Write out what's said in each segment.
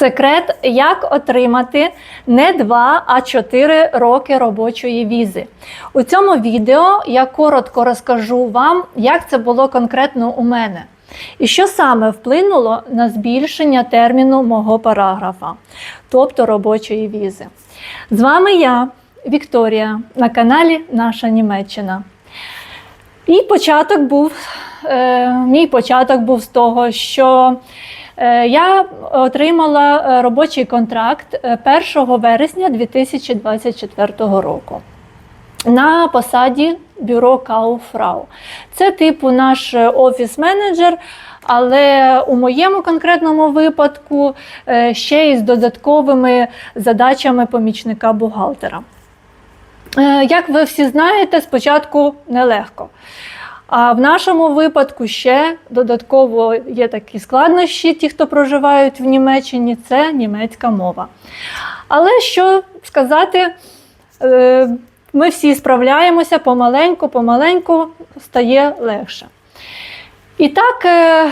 Секрет, як отримати не 2, а 4 роки робочої візи. У цьому відео я коротко розкажу вам, як це було конкретно у мене. І що саме вплинуло на збільшення терміну мого параграфа, тобто робочої візи. З вами я, Вікторія, на каналі Наша Німеччина. І початок був, е, мій початок був з того, що я отримала е, робочий контракт е, 1 вересня 2024 року на посаді бюро Кауфрау. Це типу наш е, офіс-менеджер, але у моєму конкретному випадку е, ще й з додатковими задачами помічника бухгалтера. Е, Як ви всі знаєте, спочатку нелегко. А в нашому випадку ще додатково є такі складнощі, ті, хто проживають в Німеччині, це німецька мова. Але що сказати, е, ми всі справляємося помаленьку, помаленьку стає легше. І так, е,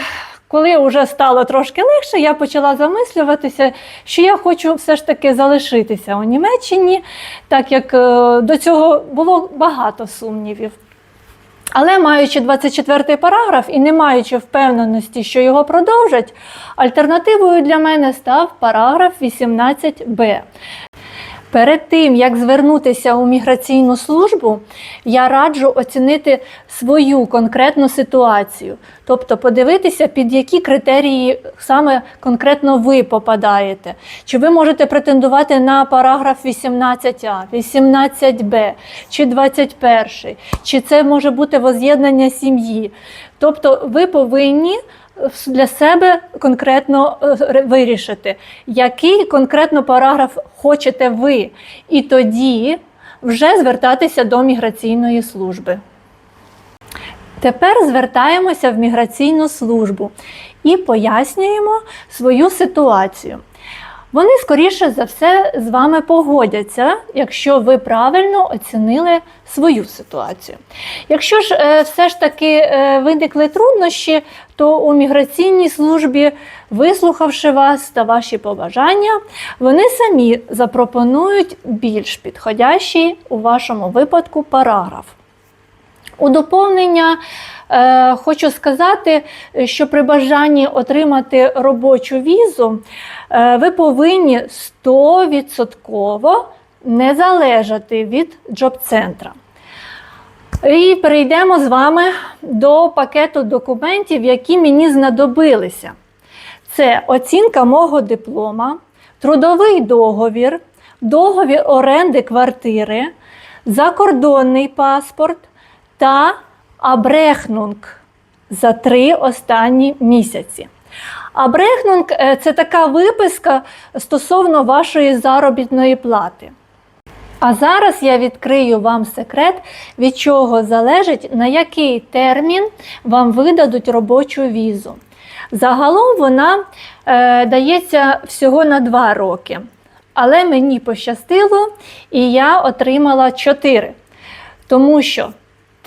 коли вже стало трошки легше, я почала замислюватися, що я хочу все ж таки залишитися у Німеччині, так як е, до цього було багато сумнівів. Але маючи 24 параграф і не маючи впевненості, що його продовжать, альтернативою для мене став параграф 18б. Перед тим, як звернутися у міграційну службу, я раджу оцінити свою конкретну ситуацію, тобто подивитися, під які критерії саме конкретно ви попадаєте. Чи ви можете претендувати на параграф 18а, 18б, чи 21, чи це може бути воз'єднання сім'ї. Тобто ви повинні для себе конкретно е, вирішити, який конкретно параграф хочете ви, і тоді вже звертатися до міграційної служби. Тепер звертаємося в міграційну службу і пояснюємо свою ситуацію. Вони, скоріше за все, з вами погодяться, якщо ви правильно оцінили свою ситуацію. Якщо ж е, все ж таки е, виникли труднощі, то у міграційній службі, вислухавши вас та ваші побажання, вони самі запропонують більш підходящий у вашому випадку параграф. У доповнення е, хочу сказати, що при бажанні отримати робочу візу е, ви повинні 100% не залежати від джоб-центра. І перейдемо з вами до пакету документів, які мені знадобилися. Це оцінка мого диплома, трудовий договір, договір оренди квартири, закордонний паспорт та абрехнунг за три останні місяці. Абрехнунг е, це така виписка стосовно вашої заробітної плати. А зараз я відкрию вам секрет, від чого залежить, на який термін вам видадуть робочу візу. Загалом вона е, дається всього на 2 роки. Але мені пощастило, і я отримала 4. Тому що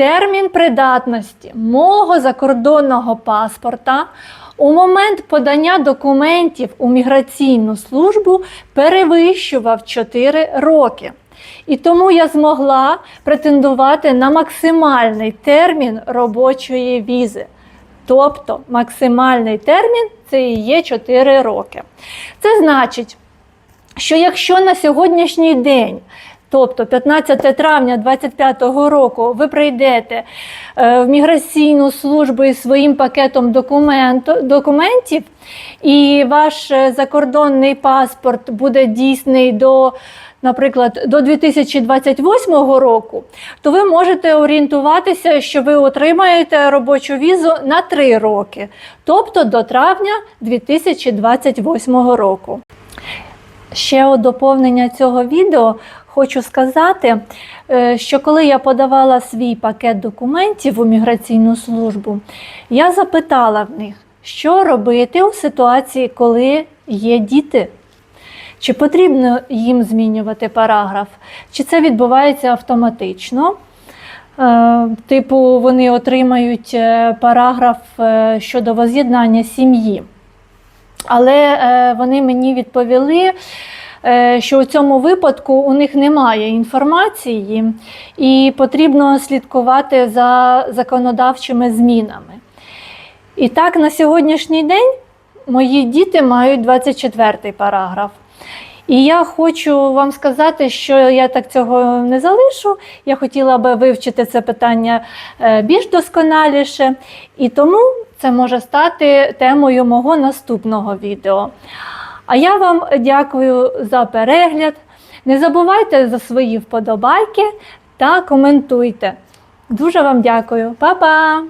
термін придатності мого закордонного паспорта у момент подання документів у міграційну службу перевищував 4 роки. І тому я змогла претендувати на максимальний термін робочої візи. Тобто максимальний термін це і є 4 роки. Це значить, що якщо на сьогоднішній день, тобто 15 травня 2025 року, ви прийдете е, в міграційну службу із своїм пакетом документів, і ваш е, закордонний паспорт буде дійсний до наприклад, до 2028 року, то ви можете орієнтуватися, що ви отримаєте робочу візу на 3 роки, тобто до травня 2028 року. Ще у доповнення цього відео хочу сказати, е, що коли я подавала свій пакет документів у міграційну службу, я запитала в них, що робити у ситуації, коли є діти. Чи потрібно їм змінювати параграф, чи це відбувається автоматично? Е, Типу, вони отримають е, параграф щодо воз'єднання сім'ї. Але е, вони мені відповіли. е, Що у цьому випадку у них немає інформації, і потрібно слідкувати за законодавчими змінами. І так, на сьогоднішній день мої діти мають 24 параграф. І я хочу вам сказати, що я так цього не залишу. Я хотіла би вивчити це питання е, більш досконаліше, і тому це може стати темою мого наступного відео. А я вам дякую за перегляд. Не забувайте за свої вподобайки та коментуйте. Дуже вам дякую, Па-па!